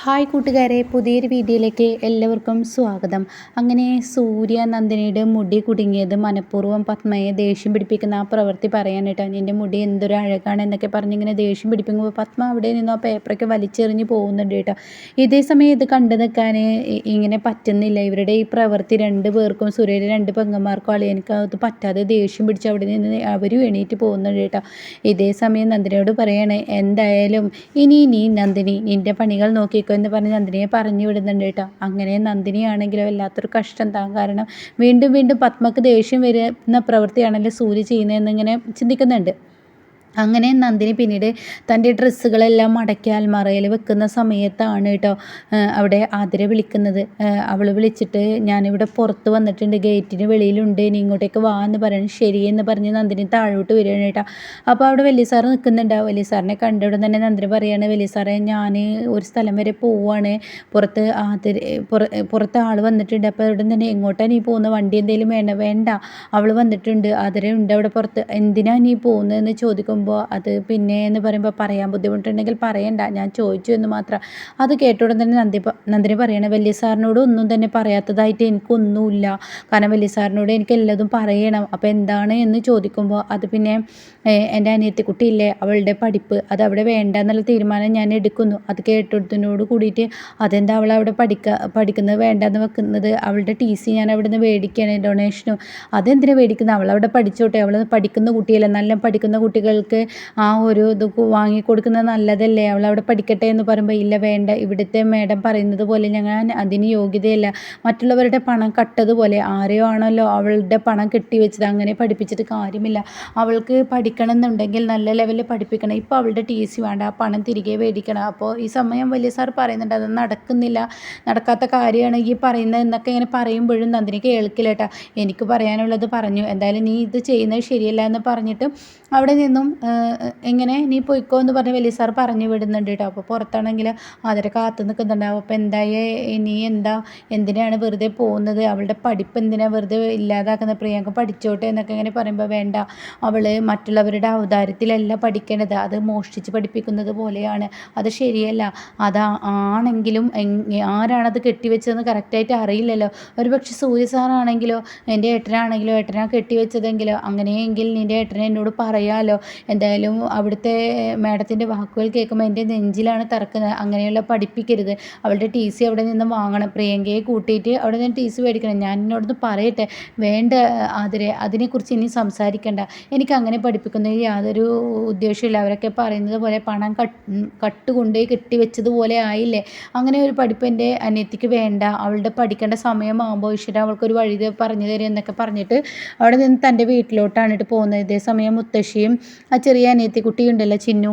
Hi കൂട്ടുകാരെ പുതിയൊരു വീഡിയോയിലേക്ക് എല്ലാവർക്കും സ്വാഗതം. അങ്ങനെ സൂര്യ നന്ദിനിയുടെ മുടി കുടുങ്ങിയത് മനഃപൂർവം പത്മയെ ദേഷ്യം പിടിപ്പിക്കുന്ന ആ പ്രവൃത്തി പറയാനിട്ടോ നിന്റെ മുടി എന്തൊരു അഴകാണ് എന്നൊക്കെ പറഞ്ഞിങ്ങനെ ദേഷ്യം പിടിപ്പിക്കുമ്പോൾ പത്മ അവിടെ നിന്ന് ആ പേപ്പറൊക്കെ വലിച്ചെറിഞ്ഞ് പോകുന്നുണ്ട് കേട്ടോ. ഇതേ സമയം ഇത് കണ്ടു നിൽക്കാൻ ഇങ്ങനെ പറ്റുന്നില്ല. ഇവരുടെ ഈ പ്രവൃത്തി രണ്ട് പേർക്കും സൂര്യയുടെ രണ്ട് പെങ്ങന്മാർക്കും അളിയനക്ക് അത് പറ്റാതെ ദേഷ്യം പിടിച്ച് അവിടെ നിന്ന് അവരും എണീറ്റ് പോകുന്നുണ്ട് കേട്ടോ. ഇതേ സമയം നന്ദിനിയോട് പറയണേ എന്തായാലും ഇനി നീ നന്ദിനി നിന്റെ പണികൾ നോക്കി എന്ന് പറഞ്ഞ് നന്ദിനിയെ പറഞ്ഞു വിടുന്നുണ്ട് കേട്ടോ. അങ്ങനെ നന്ദിനിയാണെങ്കിലും വല്ലാത്തൊരു കഷ്ടം താൻ കാരണം വീണ്ടും വീണ്ടും പത്മക്ക് ദേഷ്യം വരുന്ന പ്രവൃത്തിയാണല്ലോ സൂര്യ ചെയ്യുന്നതെന്നിങ്ങനെ ചിന്തിക്കുന്നുണ്ട്. അങ്ങനെ നന്ദിനി പിന്നീട് തന്റെ ഡ്രസ്സുകളെല്ലാം മടക്കി അൽമറയിൽ വെക്കുന്ന സമയത്താണ് കേട്ടോ അവിടെ ആതിര വിളിക്കുന്നത്. അവൾ വിളിച്ചിട്ട് ഞാനിവിടെ പുറത്ത് വന്നിട്ടുണ്ട് ഗേറ്റിന് വെളിയിലുണ്ട് ഇനി ഇങ്ങോട്ടേക്ക് വാ എന്ന് പറയണം. എന്ന് പറഞ്ഞ് നന്ദിനി താഴോട്ട് വരികയാണ് കേട്ടോ. അപ്പോൾ അവിടെ വലിയ സാറ് നിൽക്കുന്നുണ്ടാവും. വലിയ സാറിനെ കണ്ടവിടെ തന്നെ നന്ദിനി പറയാണ് വലിയ സാറേ ഞാൻ ഒരു സ്ഥലം വരെ പോവാണ്. പുറത്ത് ആതിര പുറത്ത് ആൾ വന്നിട്ടുണ്ട്. അപ്പോൾ അവിടെ തന്നെ എങ്ങോട്ടാണ് നീ പോകുന്നത്? വണ്ടി എന്തെങ്കിലും വേണ്ട? വേണ്ട അവൾ വന്നിട്ടുണ്ട്. ആതിര ഉണ്ട് അവിടെ പുറത്ത്. എന്തിനാണ് നീ പോകുന്നതെന്ന് ചോദിക്കുമ്പോൾ പറയുമ്പോൾ അത് പിന്നെ എന്ന് പറയുമ്പോൾ പറയാൻ ബുദ്ധിമുട്ടുണ്ടെങ്കിൽ പറയണ്ട. ഞാൻ ചോദിച്ചു എന്ന് മാത്രം. അത് കേട്ടോടെ തന്നെ നന്ദി നന്ദിനി പറയണേ വലിയ സാറിനോട് ഒന്നും തന്നെ പറയാത്തതായിട്ട് എനിക്കൊന്നുമില്ല കാരണം വലിയ സാറിനോട് എനിക്ക് എല്ലാതും പറയണം. അപ്പോൾ എന്താണ് എന്ന് ചോദിക്കുമ്പോൾ അത് പിന്നെ എന്റെ അനിയത്തി കുട്ടിയില്ലേ അവളുടെ പഠിപ്പ് അത് അവിടെ വേണ്ട എന്നുള്ള തീരുമാനം ഞാൻ എടുക്കുന്നു. അത് കേട്ടോടത്തിനോട് കൂടിയിട്ട് അതെന്താ അവൾ അവിടെ പഠിക്ക പഠിക്കുന്നത് വേണ്ടെന്ന് വെക്കുന്നത്? അവളുടെ ടി സി ഞാൻ അവിടെ നിന്ന് മേടിക്കുകയാണ് ഡൊണേഷനും അതെന്തിനാണ് മേടിക്കുന്നത്? അവളവിടെ പഠിച്ചോട്ടെ. അവൾ പഠിക്കുന്ന കുട്ടിയല്ല. നല്ല പഠിക്കുന്ന കുട്ടികൾക്ക് ആ ഒരു ഇത് വാങ്ങിക്കൊടുക്കുന്നത് നല്ലതല്ലേ? അവൾ അവിടെ പഠിക്കട്ടെ എന്ന് പറയുമ്പോൾ ഇല്ല വേണ്ട. ഇവിടുത്തെ മേഡം പറയുന്നത് പോലെ ഞങ്ങൾ അതിന് യോഗ്യതയല്ല. മറ്റുള്ളവരുടെ പണം കട്ടതുപോലെ ആരെയോ ആണല്ലോ അവളുടെ പണം കെട്ടിവെച്ചത് അങ്ങനെ പഠിപ്പിച്ചിട്ട് കാര്യമില്ല. അവൾക്ക് പഠിക്കണം എന്നുണ്ടെങ്കിൽ നല്ല ലെവലിൽ പഠിപ്പിക്കണം. ഇപ്പോൾ അവളുടെ ടി സി വേണ്ട. ആ പണം തിരികെ മേടിക്കണം. അപ്പോൾ ഈ സമയം വലിയ സാർ പറയുന്നുണ്ട് അത് നടക്കുന്നില്ല. നടക്കാത്ത കാര്യമാണ് ഈ പറയുന്നത് എന്നൊക്കെ ഇങ്ങനെ പറയുമ്പോഴും നന്ദിനി കേൾക്കില്ല എനിക്ക് പറയാനുള്ളത് പറഞ്ഞു. എന്തായാലും നീ ഇത് ചെയ്യുന്നത് ശരിയല്ല എന്ന് പറഞ്ഞിട്ട് അവിടെ നിന്നും എങ്ങനെ? നീ പോയിക്കോ എന്ന് പറഞ്ഞ് വലിയ സാർ പറഞ്ഞു വിടുന്നുണ്ട് കേട്ടോ അപ്പോൾ പുറത്താണെങ്കിൽ അതിരെ കാത്തു നിൽക്കുന്നുണ്ടാവും. അപ്പോൾ എന്തായേ? നീ എന്താ? എന്തിനാണ് വെറുതെ പോകുന്നത്? അവളുടെ പഠിപ്പ് എന്തിനാണ് വെറുതെ ഇല്ലാതാക്കുന്നത് പ്രിയങ്ക പഠിച്ചോട്ടെ എന്നൊക്കെ ഇങ്ങനെ പറയുമ്പോൾ വേണ്ട. അവൾ മറ്റുള്ളവരുടെ അവതാരത്തിലല്ല പഠിക്കേണ്ടത് അത് മോഷ്ടിച്ച് പഠിപ്പിക്കുന്നത് പോലെയാണ്. അത് ശരിയല്ല. അത് ആണെങ്കിലും ആരാണത് കെട്ടിവെച്ചതെന്ന് കറക്റ്റായിട്ട് അറിയില്ലല്ലോ. ഒരു പക്ഷേ സൂര്യ സാറാണെങ്കിലോ എന്റെ ഏട്ടനാണെങ്കിലോ ഏട്ടനാ കെട്ടിവെച്ചതെങ്കിലോ അങ്ങനെയെങ്കിൽ നിന്റെ ഏട്ടനെ എന്നോട് പറയാമല്ലോ എന്തായാലും അവിടുത്തെ മാഡത്തിന്റെ വാക്കുകൾ കേൾക്കുമ്പോൾ എന്റെ നെഞ്ചിലാണ് തറക്കുന്നത്. അങ്ങനെയുള്ള പഠിപ്പിക്കരുത്. അവളുടെ ടി സി അവിടെ നിന്ന് വാങ്ങണം. പ്രിയങ്കയെ കൂട്ടിയിട്ട് അവിടെ നിന്ന് ടി സി മേടിക്കണം. ഞാൻ എന്നോടൊന്ന് പറയട്ടെ. വേണ്ട ആതിരെ. അതിനെക്കുറിച്ച് ഇനി സംസാരിക്കണ്ട. എനിക്ക് അങ്ങനെ പഠിപ്പിക്കുന്നതിൽ യാതൊരു ഉദ്ദേശമില്ല അവരൊക്കെ പറയുന്നത് പോലെ പണം കട്ട് കൊണ്ടുപോയി കെട്ടിവെച്ചതുപോലെ ആയില്ലേ? അങ്ങനെ ഒരു പഠിപ്പ് എന്റെ അനിയത്തിക്ക് വേണ്ട. അവളുടെ പഠിക്കേണ്ട സമയമാകുമ്പോൾ ഈശ്വര അവൾക്കൊരു വഴി പറഞ്ഞു തരും എന്നൊക്കെ പറഞ്ഞിട്ട് അവിടെ നിന്ന് തന്റെ വീട്ടിലോട്ടാണ് പോകുന്നത്. ഇതേ സമയം മുത്തശ്ശിയും ആ ചെറിയ അനിയത്തിക്കുട്ടിയുണ്ടല്ലോ ചിന്നു.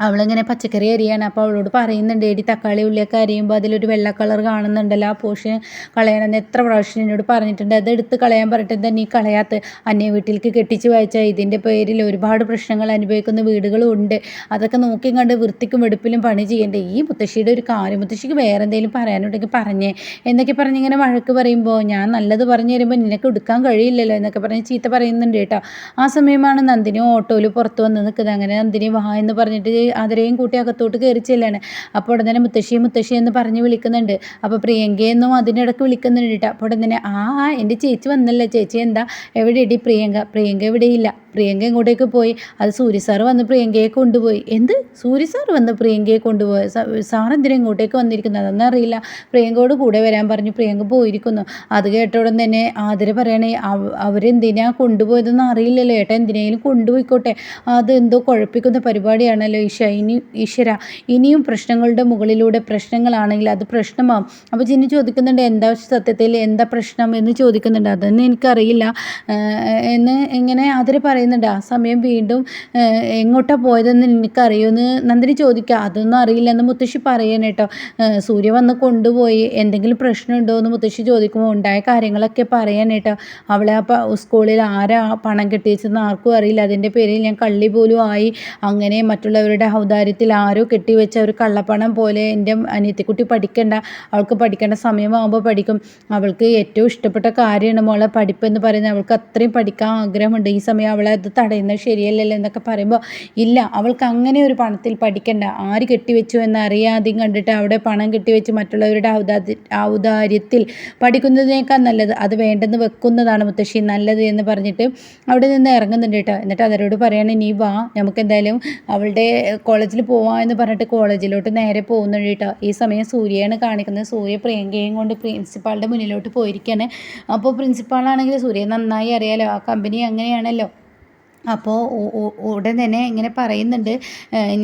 അവളിങ്ങനെ പച്ചക്കറി അരിയാണ്. അപ്പോൾ അവളോട് പറയുന്നുണ്ട് എടി തക്കാളി ഉള്ളിയൊക്കെ അരിയുമ്പോൾ അതിലൊരു വെള്ള കളർ കാണുന്നുണ്ടല്ലോ. ആ പോഷൻ കളയണമെന്ന് എത്ര പ്രാവശ്യം എന്നോട് പറഞ്ഞിട്ടുണ്ട്. അത് എടുത്ത് കളയാൻ പറഞ്ഞിട്ട് എന്താ നീ കളയാത്ത? അന്യ വീട്ടിലേക്ക് കെട്ടിച്ച് വായിച്ചാൽ ഇതിന്റെ പേരിൽ ഒരുപാട് പ്രശ്നങ്ങൾ അനുഭവിക്കുന്ന വീടുകളും ഉണ്ട്. അതൊക്കെ നോക്കി കണ്ട് വൃത്തിക്കും വെടുപ്പിലും പണി ചെയ്യേണ്ടേ? ഈ മുത്തശ്ശിയുടെ ഒരു കാര്യം മുത്തശ്ശിക്ക് വേറെ എന്തെങ്കിലും പറയാനുണ്ടെങ്കിൽ പറഞ്ഞേ. എന്നൊക്കെ പറഞ്ഞ് ഇങ്ങനെ വഴക്ക് പറയുമ്പോൾ ഞാൻ നല്ലത് പറഞ്ഞു തരുമ്പോൾ നിനക്ക് എടുക്കാൻ കഴിയില്ലല്ലോ എന്നൊക്കെ പറഞ്ഞ് ചീത്ത പറയുന്നുണ്ട് കേട്ടോ. ആ സമയമാണ് നന്ദിനി ഓട്ടോയിൽ പുറത്ത് വന്ന് നിൽക്കുന്നത്. അങ്ങനെ നന്ദിനി വാ എന്ന് പറഞ്ഞിട്ട് ആദരയും കൂട്ടി അകത്തോട്ട് കയറി ചെല്ലാണ് അപ്പോൾ ഉടൻ തന്നെ മുത്തശ്ശി മുത്തശ്ശി എന്ന് പറഞ്ഞ് വിളിക്കുന്നുണ്ട്. അപ്പോൾ പ്രിയങ്കയെന്നും അതിനിടക്ക് വിളിക്കുന്നുണ്ട് കേട്ടോ. അപ്പോൾ തന്നെ ആ എന്റെ ചേച്ചി വന്നല്ലോ. ചേച്ചി എന്താ? എവിടെ ഇടി പ്രിയങ്ക? പ്രിയങ്ക ഇവിടെയില്ല പ്രിയങ്ക ഇങ്ങോട്ടേക്ക് പോയി. അത് സൂര്യ സാർ വന്ന് പ്രിയങ്കയെ കൊണ്ടുപോയി. എന്ത്? സൂര്യ സാർ വന്ന് പ്രിയങ്കയെ കൊണ്ടുപോയി. സാർ എന്തിനാ വന്നിരിക്കുന്നത്? അതൊന്നും അറിയില്ല. പ്രിയങ്കയോട് കൂടെ വരാൻ പറഞ്ഞു. പ്രിയങ്ക പോയിരിക്കുന്നു. അത് കേട്ട ഉടൻ തന്നെ ആതിര പറയണേ അവരെന്തിനാ കൊണ്ടുപോയതെന്ന് അറിയില്ലല്ലോ. ഏട്ടാ എന്തിനേലും കൊണ്ടുപോയിക്കോട്ടെ. അത് എന്തോ കുഴപ്പിക്കുന്ന പരിപാടിയാണല്ലോ ഈശ ഇനി ഈശ്വര. ഇനിയും പ്രശ്നങ്ങളുടെ മുകളിലൂടെ പ്രശ്നങ്ങളാണെങ്കിൽ അത് പ്രശ്നമാവും. അപ്പോൾ ജിന്നു ചോദിക്കുന്നുണ്ട് എന്താ സത്യത്തിൽ എന്താ പ്രശ്നം എന്ന് ചോദിക്കുന്നുണ്ട്. അതൊന്നും എനിക്കറിയില്ല. എന്ന് എങ്ങനെ ആതിര പറയുന്നു. പറയുന്നുണ്ട്. ആ സമയം വീണ്ടും എങ്ങോട്ടാണ് പോയതെന്ന് എനിക്കറിയുമെന്ന് നന്ദിനി ചോദിക്കുക അതൊന്നും അറിയില്ലെന്ന് മുത്തശ്ശി പറയണം കേട്ടോ. സൂര്യ വന്ന് കൊണ്ടുപോയി എന്തെങ്കിലും പ്രശ്നമുണ്ടോ എന്ന് മുത്തശ്ശി ചോദിക്കുമ്പോൾ ഉണ്ടായ കാര്യങ്ങളൊക്കെ പറയാൻ കേട്ടോ. അവളെ ആ സ്കൂളിൽ ആരാ പണം കെട്ടിച്ചെന്ന് ആർക്കും അറിയില്ല. അതിന്റെ പേരിൽ ഞാൻ കള്ളി പോലും ആയി. അങ്ങനെ മറ്റുള്ളവരുടെ ഔദാര്യത്തിൽ ആരോ കെട്ടിവെച്ച ഒരു കള്ളപ്പണം പോലെ എന്റെ അനിയത്തിക്കുട്ടി പഠിക്കണ്ട. അവൾക്ക് പഠിക്കേണ്ട സമയമാകുമ്പോൾ പഠിക്കും. അവൾക്ക് ഏറ്റവും ഇഷ്ടപ്പെട്ട കാര്യമാണ് മോളെ പഠിപ്പെന്ന് പറയുന്നത്. അവൾക്ക് അത്രയും പഠിക്കാൻ ആഗ്രഹമുണ്ട്. ഈ സമയം അവളെ അവളത് തടയുന്നത് ശരിയല്ലല്ലോ എന്നൊക്കെ പറയുമ്പോൾ ഇല്ല അവൾക്ക് അങ്ങനെ ഒരു പണത്തിൽ പഠിക്കണ്ട. ആര് കെട്ടിവെച്ചു എന്നറിയാതെയും കണ്ടിട്ട് അവിടെ പണം കെട്ടിവെച്ച് മറ്റുള്ളവരുടെ ഔദാര്യ ഔദാര്യത്തിൽ പഠിക്കുന്നതിനേക്കാൾ നല്ലത് അത് വേണ്ടെന്ന് വെക്കുന്നതാണ് മുത്തശ്ശി. നല്ലത് എന്ന് പറഞ്ഞിട്ട് അവിടെ നിന്ന് ഇറങ്ങുന്നുണ്ട് കേട്ടോ. എന്നിട്ട് അവരോട് പറയണേ നീ വാ നമുക്ക് എന്തായാലും അവളുടെ കോളേജിൽ പോവാം എന്ന് പറഞ്ഞിട്ട് കോളേജിലോട്ട് നേരെ പോകുന്നുണ്ട് കേട്ടോ. ഈ സമയം സൂര്യയാണ് കാണിക്കുന്നത്. സൂര്യ പ്രിയങ്കയും കൊണ്ട് പ്രിൻസിപ്പാളുടെ മുന്നിലോട്ട് പോയിരിക്കുകയാണ് അപ്പോൾ പ്രിൻസിപ്പാളാണെങ്കിൽ സൂര്യ നന്നായി അറിയാലോ? ആ കമ്പനി അങ്ങനെയാണല്ലോ. അപ്പോൾ ഉടൻ തന്നെ ഇങ്ങനെ പറയുന്നുണ്ട്.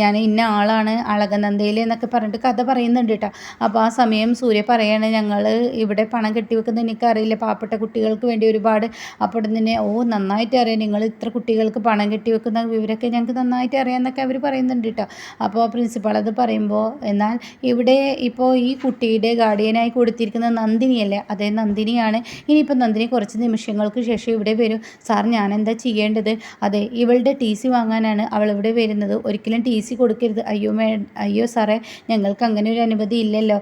ഞാൻ ഇന്ന ആളാണ് അളകനന്ദയിൽ എന്നൊക്കെ പറഞ്ഞിട്ട് കഥ പറയുന്നുണ്ട് കേട്ടോ. അപ്പോൾ ആ സമയം സൂര്യ പറയാണ് ഞങ്ങൾ ഇവിടെ പണം കെട്ടിവെക്കുന്ന എനിക്കറിയില്ല. പാവപ്പെട്ട കുട്ടികൾക്ക് വേണ്ടി ഒരുപാട് അപ്പോൾ തന്നെ ഓ നന്നായിട്ട് അറിയാം. നിങ്ങൾ ഇത്ര കുട്ടികൾക്ക് പണം കെട്ടിവെക്കുന്ന വിവരമൊക്കെ ഞങ്ങൾക്ക് നന്നായിട്ട് അറിയാമെന്നൊക്കെ അവർ പറയുന്നുണ്ട് കേട്ടോ. അപ്പോൾ ആ പ്രിൻസിപ്പാൾ അത് പറയുമ്പോൾ എന്നാൽ ഇവിടെ ഇപ്പോൾ ഈ കുട്ടിയുടെ ഗാർഡിയനായി കൊടുത്തിരിക്കുന്ന നന്ദിനിയല്ലേ? അതേ നന്ദിനിയാണ്. ഇനിയിപ്പോൾ നന്ദിനി കുറച്ച് നിമിഷങ്ങൾക്ക് ശേഷം ഇവിടെ വരും. സാർ ഞാൻ എന്താ ചെയ്യേണ്ടത്? അതെ ഇവളുടെ ടി സി വാങ്ങാനാണ് അവൾ ഇവിടെ വരുന്നത്. ഒരിക്കലും ടി സി കൊടുക്കരുത്. അയ്യോ മേ അയ്യോ സാറേ ഞങ്ങൾക്ക് അങ്ങനെ ഒരു അനുമതി ഇല്ലല്ലോ.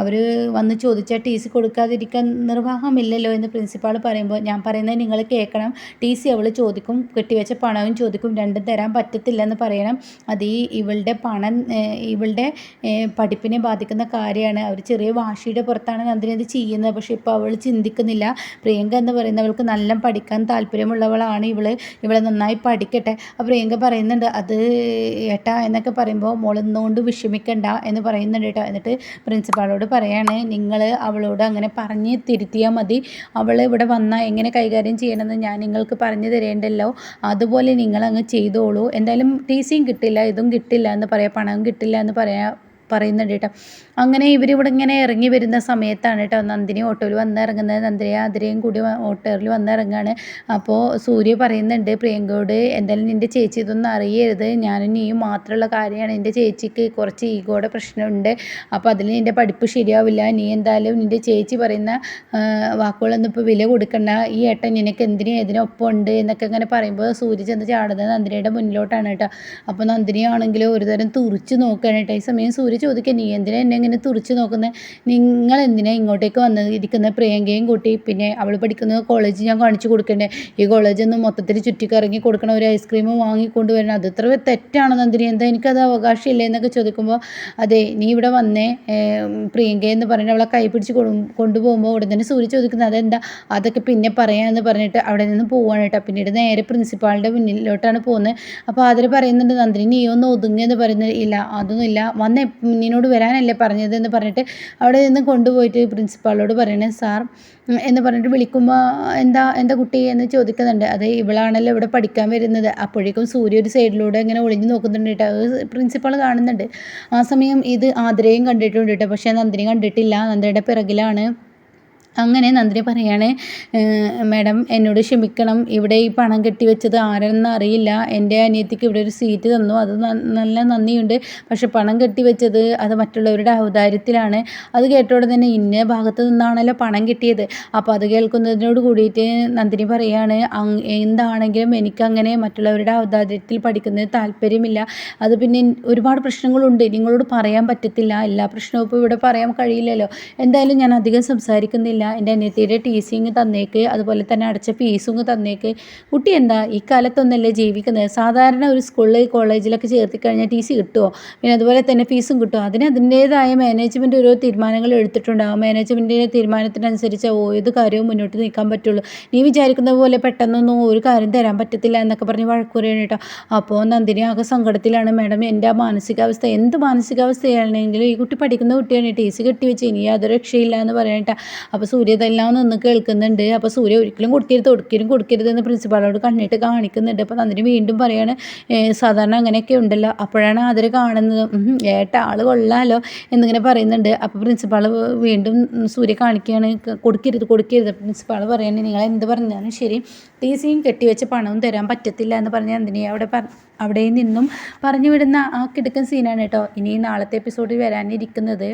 അവർ വന്ന് ചോദിച്ചാൽ ടി സി കൊടുക്കാതിരിക്കാൻ നിർവാഹമില്ലല്ലോ എന്ന് പ്രിൻസിപ്പാൾ പറയുമ്പോൾ ഞാൻ പറയുന്നത് നിങ്ങൾ കേൾക്കണം. ടി സി അവൾ ചോദിക്കും കെട്ടിവെച്ച പണവും ചോദിക്കും രണ്ടും തരാൻ പറ്റത്തില്ല എന്ന് പറയണം. അത് ഈ ഇവളുടെ പണം ഇവളുടെ പഠിപ്പിനെ ബാധിക്കുന്ന കാര്യമാണ്. അവർ ചെറിയ വാശിയുടെ പുറത്താണ് നന്ദിനി അത് ചെയ്യുന്നത്. പക്ഷേ ഇപ്പോൾ അവൾ ചിന്തിക്കുന്നില്ല. പ്രിയങ്ക എന്ന് പറയുന്നവൾക്ക് നല്ല പഠിക്കാൻ താല്പര്യമുള്ളവളാണ് ഇവൾ ഇവളെ നന്നായി നന്നായി പഠിക്കട്ടെ. അപ്പോൾ പ്രിയങ്ക പറയുന്നുണ്ട് അത് ഏട്ടാ എന്നൊക്കെ പറയുമ്പോൾ മോളൊന്നുകൊണ്ട് വിഷമിക്കണ്ട എന്ന് പറയുന്നുണ്ട് കേട്ടോ. എന്നിട്ട് പ്രിൻസിപ്പാളോട് പറയാണ് നിങ്ങൾ അവളോട് അങ്ങനെ പറഞ്ഞ് തിരുത്തിയാൽ മതി. അവൾ ഇവിടെ വന്നാൽ എങ്ങനെ കൈകാര്യം ചെയ്യണമെന്ന് ഞാൻ നിങ്ങൾക്ക് പറഞ്ഞു തരേണ്ടല്ലോ. അതുപോലെ നിങ്ങളങ്ങ് ചെയ്തോളൂ. എന്തായാലും ടി സിയും കിട്ടില്ല ഇതും കിട്ടില്ല എന്ന് പറയാം പണവും കിട്ടില്ല എന്ന് പറയാം പറയുന്നുണ്ട് കേട്ടോ. അങ്ങനെ ഇവരിവിടെ ഇങ്ങനെ ഇറങ്ങി വരുന്ന സമയത്താണ് കേട്ടോ നന്ദിനി ഓട്ടോയിൽ വന്നിറങ്ങുന്നത് നന്ദിനി ആതിരയും കൂടി ഓട്ടോയിൽ വന്നിറങ്ങാണ് അപ്പോൾ സൂര്യ പറയുന്നുണ്ട് പ്രിയങ്കയോട് എന്തായാലും നിന്റെ ചേച്ചി ഇതൊന്നും അറിയരുത്. ഞാനും നീയും മാത്രമുള്ള കാര്യമാണ്. എന്റെ ചേച്ചിക്ക് കുറച്ച് ഈഗോയുടെ പ്രശ്നമുണ്ട്. അപ്പോൾ അതിൽ നിന്റെ പഠിപ്പ് ശരിയാവില്ല. നീ എന്തായാലും നിന്റെ ചേച്ചി പറയുന്ന വാക്കുകളൊന്നും ഇപ്പോൾ വില കൊടുക്കണ്ട. ഈ ഏട്ടൻ നിനക്ക് എന്തിനും ഏതിനൊപ്പം ഉണ്ട് എന്നൊക്കെ ഇങ്ങനെ പറയുമ്പോൾ സൂര്യ ചെന്ന് ചാടുന്നത് നന്ദിനിയുടെ മുന്നിലോട്ടാണ് കേട്ടോ. അപ്പോൾ നന്ദിനിയാണെങ്കിലും ഒരുതരം തുറിച്ച് നോക്കുകയാണ് കേട്ടോ. ഈ സമയം സൂര്യ ചോദിക്കുക നീ എന്തിനാ എന്നെ ഇങ്ങനെ തുറിച്ച് നോക്കുന്നത് നിങ്ങൾ എന്തിനാ ഇങ്ങോട്ടേക്ക് വന്ന് ഇരിക്കുന്ന പ്രിയങ്കയും കൂട്ടി പിന്നെ അവൾ പഠിക്കുന്ന കോളേജ് ഞാൻ കാണിച്ചു കൊടുക്കണ്ടേ? ഈ കോളേജൊന്നും മൊത്തത്തിൽ ചുറ്റിക്കറങ്ങി കൊടുക്കണ ഒരു ഐസ്ക്രീം വാങ്ങിക്കൊണ്ട് വരണം അത് ഇത്ര തെറ്റാണോ നന്ദിനി എന്താ എനിക്കത് അവകാശമില്ലേ? എന്നൊക്കെ ചോദിക്കുമ്പോൾ അതെ നീ ഇവിടെ വന്നേ പ്രിയങ്ക എന്ന് പറഞ്ഞിട്ട് അവളെ കൈ പിടിച്ച് കൊണ്ടുപോകുമ്പോൾ ഉടൻ തന്നെ സൂര്യ ചോദിക്കുന്നത് അതെന്താ? അതൊക്കെ പിന്നെ പറയാമെന്ന് പറഞ്ഞിട്ട് അവിടെ നിന്ന് പോവാണ് കേട്ടോ പിന്നീട് നേരെ പ്രിൻസിപ്പാളിന്റെ മുന്നിലോട്ടാണ് പോകുന്നത് അപ്പോൾ അതിൽ പറയുന്നുണ്ട് നന്ദിനി നീ ഒന്ന് ഒതുങ്ങിയെന്ന് പറയുന്നത് ഇല്ല അതൊന്നുമില്ല. വന്നേ നിന്നോട് വരാനല്ലേ പറഞ്ഞത് എന്ന് പറഞ്ഞിട്ട് അവിടെ നിന്ന് കൊണ്ടുപോയിട്ട് പ്രിൻസിപ്പാളോട് പറയണേ സാർ എന്ന് പറഞ്ഞിട്ട് വിളിക്കുമ്പോൾ എന്താ എന്താ കുട്ടി എന്ന് ചോദിക്കുന്നുണ്ട്. അത് ഇവളാണല്ലോ ഇവിടെ പഠിക്കാൻ വരുന്നത്. അപ്പോഴേക്കും സൂര്യ ഒരു സൈഡിലൂടെ ഇങ്ങനെ ഒളിഞ്ഞു നോക്കുന്നുണ്ട് കേട്ടോ. അത് പ്രിൻസിപ്പാൾ കാണുന്നുണ്ട്. ആ സമയം ഇത് ആതിരയും കണ്ടിട്ടുണ്ട് കേട്ടോ. പക്ഷേ നന്ദിനി കണ്ടിട്ടില്ല. നന്ദിയുടെ പിറകിലാണ് അങ്ങനെ നന്ദിനി പറയാണ് മാഡം എന്നോട് ക്ഷമിക്കണം. ഇവിടെ ഈ പണം കെട്ടിവെച്ചത് ആരെന്ന് അറിയില്ല. എന്റെ അനിയത്തിക്ക് ഇവിടെ ഒരു സീറ്റ് തന്നു. അത് നല്ല നന്ദിയുണ്ട്. പക്ഷെ പണം കെട്ടിവെച്ചത് അത് മറ്റുള്ളവരുടെ ഔദാര്യത്തിലാണ്. അത് കേട്ടോടെ തന്നെ ഇന്ന ഭാഗത്ത് നിന്നാണല്ലോ പണം കിട്ടിയത്. അപ്പോൾ അത് കേൾക്കുന്നതിനോട് കൂടിയിട്ട് നന്ദിനി പറയാണ് എന്താണെങ്കിലും എനിക്കങ്ങനെ മറ്റുള്ളവരുടെ ഔദാര്യത്തിൽ പഠിക്കുന്നതിന് താല്പര്യമില്ല. അത് പിന്നെ ഒരുപാട് പ്രശ്നങ്ങളുണ്ട്. നിങ്ങളോട് പറയാൻ പറ്റത്തില്ല. എല്ലാ പ്രശ്നവും ഇപ്പോൾ ഇവിടെ പറയാൻ കഴിയില്ലല്ലോ. എന്തായാലും ഞാൻ അധികം സംസാരിക്കുന്നില്ല. എന്റെ അനിയത്തിയുടെ ടി സി ഇങ്ങ് തന്നേക്ക് അതുപോലെ തന്നെ അടച്ച ഫീസും തന്നേക്ക്. കുട്ടി എന്താ ഈ കാലത്തൊന്നല്ലേ ജീവിക്കുന്നത്? സാധാരണ ഒരു സ്കൂളിൽ കോളേജിലൊക്കെ ചേർത്തി കഴിഞ്ഞാൽ ടി സി കിട്ടുമോ പിന്നെ അതുപോലെ തന്നെ ഫീസും കിട്ടുമോ അതിന് അതിന്റേതായ മാനേജ്മെന്റ് ഓരോ തീരുമാനങ്ങൾ എടുത്തിട്ടുണ്ടാകും മാനേജ്മെന്റിന്റെ തീരുമാനത്തിനനുസരിച്ച് ഏത് കാര്യവും മുന്നോട്ട് നീക്കാൻ പറ്റുള്ളൂ. നീ വിചാരിക്കുന്ന പോലെ പെട്ടെന്നൊന്നും ഒരു കാര്യം തരാൻ പറ്റത്തില്ല എന്നൊക്കെ പറഞ്ഞ് വഴക്കുറയാണ് കേട്ടോ. അപ്പോൾ നന്ദിനി ആകെ സങ്കടത്തിലാണ്. മാഡം എന്റെ ആ മാനസികാവസ്ഥ എന്ത് മാനസികാവസ്ഥയാണെങ്കിലും ഈ കുട്ടി പഠിക്കുന്ന കുട്ടിയാണ് ടി സി കെട്ടി വെച്ച് ഇനി യാതൊരു രക്ഷയില്ല എന്ന് പറയട്ടെ അപ്പോൾ സൂര്യ ഇതെല്ലാം നിന്ന് കേൾക്കുന്നുണ്ട്. അപ്പോൾ സൂര്യ ഒരിക്കലും കൊടുക്കരുത് ഒരിക്കലും കൊടുക്കരുത് എന്ന് പ്രിൻസിപ്പാളോട് കണ്ണിട്ട് കാണിക്കുന്നുണ്ട്. അപ്പോൾ നന്ദിനി വീണ്ടും പറയാണ് സാധാരണ അങ്ങനെയൊക്കെ ഉണ്ടല്ലോ. അപ്പോഴാണ് അതിൽ കാണുന്നത്. ഏട്ട ആൾ കൊള്ളാലോ എന്നിങ്ങനെ പറയുന്നുണ്ട്. അപ്പോൾ പ്രിൻസിപ്പാൾ വീണ്ടും സൂര്യ കാണിക്കുകയാണ് കൊടുക്കരുത് കൊടുക്കരുത് പ്രിൻസിപ്പാൾ പറയുന്നത് നിങ്ങൾ എന്ത് പറഞ്ഞാലും ശരി. ടി സിയും കെട്ടിവെച്ച പണവും തരാൻ പറ്റത്തില്ല എന്ന് പറഞ്ഞാൽ നന്ദിനി അവിടെ അവിടെ നിന്നും പറഞ്ഞു വിടുന്ന ആ കിടക്കൻ സീനാണ് കേട്ടോ. ഇനി നാളത്തെ എപ്പിസോഡിൽ വരാനിരിക്കുന്നത്.